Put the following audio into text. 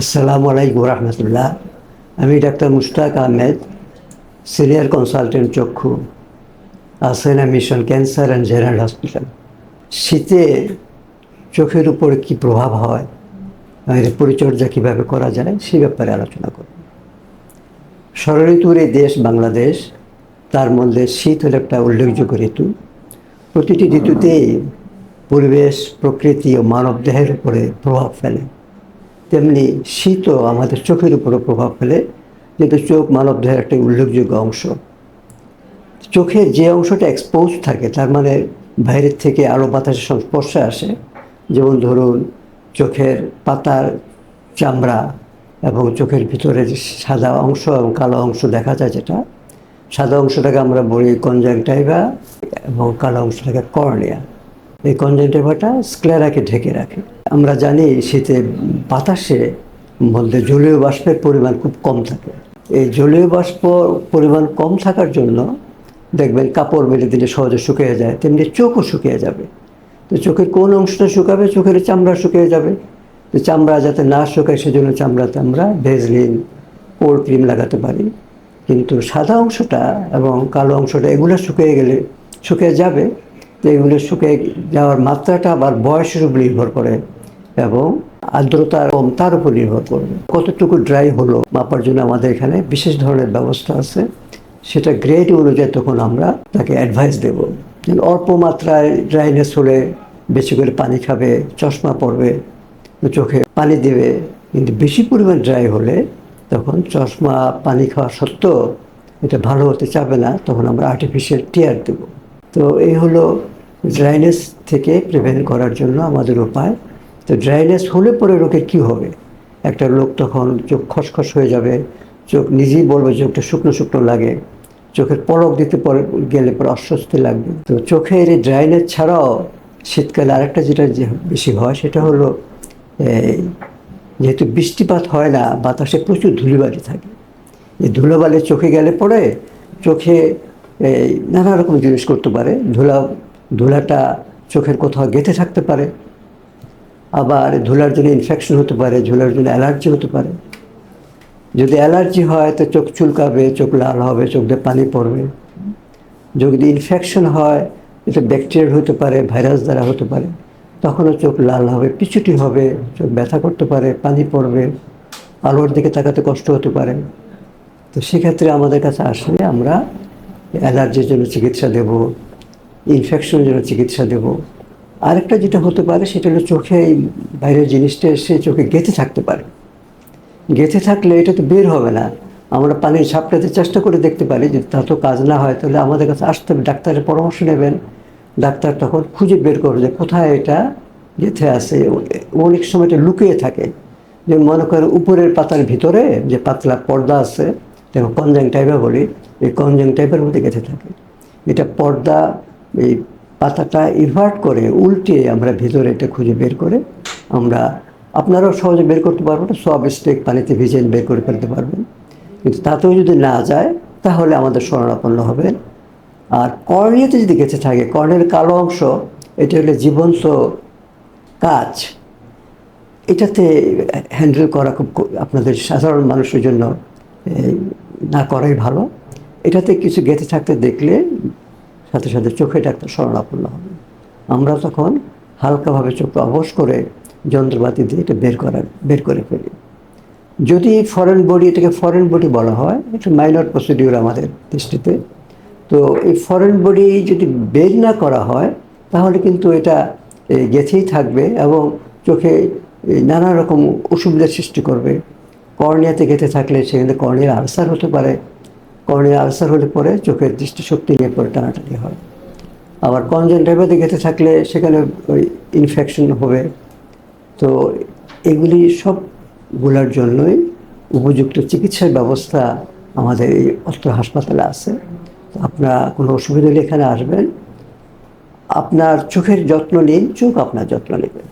আসসালামু আলাইকুম রহমতুল্লাহ। আমি doctor Mushtaq Ahmed, senior consultant চক্ষু আসেনা mission cancer and general hospital. শীতে চোখের উপর কী প্রভাব হয়, এর পরিচর্যা কীভাবে করা যায়, সে ব্যাপারে আলোচনা করব। ষড়ঋতুর এই দেশ বাংলাদেশ, তার মধ্যে শীত হলো একটা উল্লেখযোগ্য ঋতু। প্রতিটি ঋতুতেই পরিবেশ, প্রকৃতি ও মানবদেহের উপরে প্রভাব ফেলে। তেমনি শীতও আমাদের চোখের উপরে প্রভাব ফেলে, যেহেতু চোখ মানবদেহের একটা উল্লেখযোগ্য অংশ। চোখের যে অংশটা এক্সপোজ থাকে, তার মানে বাইরের থেকে আলো বাতাসের সংস্পর্শে আসে, যেমন ধরুন চোখের পাতার চামড়া এবং চোখের ভিতরে যে সাদা অংশ এবং কালো অংশ দেখা যায় যেটা, সাদা অংশটাকে আমরা বলি কনজাংটাইভা এবং কালো অংশটাকে কর্নিয়া এই কনজাংটাইভাটা স্ক্লেরাকে ঢেকে রাখে। আমরা জানি শীতে বাতাসে মধ্যে জলীয় বাষ্পের পরিমাণ খুব কম থাকে। এই জলীয় বাষ্প পরিমাণ কম থাকার জন্য দেখবেন কাপড় মেলে দিলে সহজে শুকিয়ে যায়, তেমনি চোখও শুকিয়ে যাবে। তো চোখের কোন অংশটা শুকাবে? চোখের চামড়া শুকিয়ে যাবে। তো চামড়া যাতে না শুকায় সেজন্য চামড়াতে আমরা ভেজলিন কোল্ড ক্রিম লাগাতে পারি। কিন্তু সাদা অংশটা এবং কালো অংশটা এগুলো শুকিয়ে গেলে শুকিয়ে যাবে। তো এগুলো শুকিয়ে যাওয়ার মাত্রাটা আবার বয়সের উপর নির্ভর করে। এবং আর্দ্রতা কম, তার উপর নির্ভর করবে। কতটুকু ড্রাই হলো, মাপার জন্য আমাদের এখানে বিশেষ ধরনের ব্যবস্থা আছে। সেটা গ্রেড অনুযায়ী তখন আমরা তাকে অ্যাডভাইস দেব। অল্প মাত্রায় ড্রাইনেস হলে বেশি করে পানি খাবে, চশমা পরবে, চোখে পানি দেবে। কিন্তু বেশি পরিমাণ ড্রাই হলে তখন চশমা, পানি খাওয়া সত্ত্বেও এটা ভালো হতে চাবে না, তখন আমরা আর্টিফিশিয়াল টিয়ার দেব। তো এই হলো ড্রাইনেস থেকে প্রিভেন্ট করার জন্য আমাদের উপায়। তো ড্রাইনেস হলে পরে রোগের কী হবে? একটা লোক তখন চোখ খসখস হয়ে যাবে, চোখ নিজেই বলবে চোখটা শুকনো শুকনো লাগে, চোখের পলক দিতে পরে গেলে পরে অস্বস্তি লাগবে। তো চোখের এই ড্রাইনেস ছাড়াও শীতকালে আরেকটা যেটা বেশি হয় সেটা হলো, এই যেহেতু বৃষ্টিপাত হয় না, বাতাসে প্রচুর ধুলিবালি থাকে। এই ধুলোবালি চোখে গেলে পরে চোখে এই নানা রকম জিনিস করতে পারে। ধুলা, ধুলাটা চোখের কোথাও গেঁথে থাকতে পারে। আবার ধুলার জন্য ইনফেকশন হতে পারে, ধুলার জন্য অ্যালার্জি হতে পারে। যদি অ্যালার্জি হয়, তো চোখ চুলকাবে, চোখ লাল হবে, চোখ দিয়ে পানি পড়বে। যদি ইনফেকশন হয় এটা ব্যাকটেরিয়াল হতে পারে ভাইরাস দ্বারা হতে পারে, তখনও চোখ লাল হবে পিছুটি হবে, চোখ ব্যথা করতে পারে, পানি পড়বে, আলোর দিকে তাকাতে কষ্ট হতে পারে। তো সেক্ষেত্রে আমাদের কাছে আসলে আমরা অ্যালার্জির জন্য চিকিৎসা দেব ইনফেকশনের জন্য চিকিৎসা দেব। আরেকটা যেটা হতে পারে, সেটা হলো চোখে এই বাইরের জিনিসটা এসে চোখে গেঁথে থাকতে পারে। গেঁথে থাকলে এটা তো বের হবে না। আমরা পানির ছাপটাতে চেষ্টা করে দেখতে পারি, যদি তা তো কাজ না হয়, তাহলে আমাদের কাছে আসতে হবে, ডাক্তারের পরামর্শ নেবেন। ডাক্তার তখন খুঁজে বের করবে যে কোথায় এটা গেঁথে আছে। অনেক সময় এটা লুকিয়ে থাকে। যে মনে করেন উপরের পাতার ভিতরে যে পাতলা পর্দা আছে যেমন কনজাং টাইপের বলি, এই কনজাং টাইপের মধ্যে গেঁথে থাকে। এটা পর্দা, এই পাতাটা ইনভার্ট করে উল্টে আমরা ভিতরে এটা খুঁজে বের করে আমরা আপনারাও সহজে বের করতে পারবেন, সব স্টেক পানিতে ভিজে বের করে ফেলতে পারবেন। কিন্তু তাতেও যদি না যায়, তাহলে আমাদের শরণাপন্ন হবেন। আর কর্নিয়াতে যদি গেঁথে থাকে, কর্ণের কালো অংশ, এটা হলে জীবন্ত কাজ। এটাতে হ্যান্ডেল করা খুব আপনাদের সাধারণ মানুষের জন্য না করাই ভালো। এটাতে কিছু গেঁথে থাকতে দেখলে সাথে সাথে চোখে ডাক্তার শরণাপন্ন হবে। আমরা তখন হালকাভাবে চোখকে অবশ করে যন্ত্রপাতি দিয়ে এটা বের করার, বের করে ফেলি। যদি ফরেন বডি এটাকে ফরেন বডি বলা হয়, এটা মাইনর প্রসিডিউর আমাদের দৃষ্টিতে। তো এই ফরেন বডি যদি বের না করা হয়, তাহলে কিন্তু এটা গেঁথেই থাকবে এবং চোখে নানা রকম অসুবিধার সৃষ্টি করবে। কর্নিয়াতে গেঁথে থাকলে সেখানে কর্নিয়ার আলসার হতে পারে। কর্নিয়ার আলসার হলে পরে চোখের দৃষ্টিশক্তি নিয়ে পরে টানাটানি হয়। আবার কনজেন্টাইভাতে গেঁথে থাকলে সেখানে ওই ইনফেকশন হবে। তো এগুলি সবগুলোর জন্যই উপযুক্ত চিকিৎসার ব্যবস্থা আমাদের এই অস্ত্র হাসপাতালে আছে। আপনারা কোনো অসুবিধা হলে এখানে আসবেন। আপনার চোখের যত্ন নিন, চোখ আপনার যত্ন নেবেন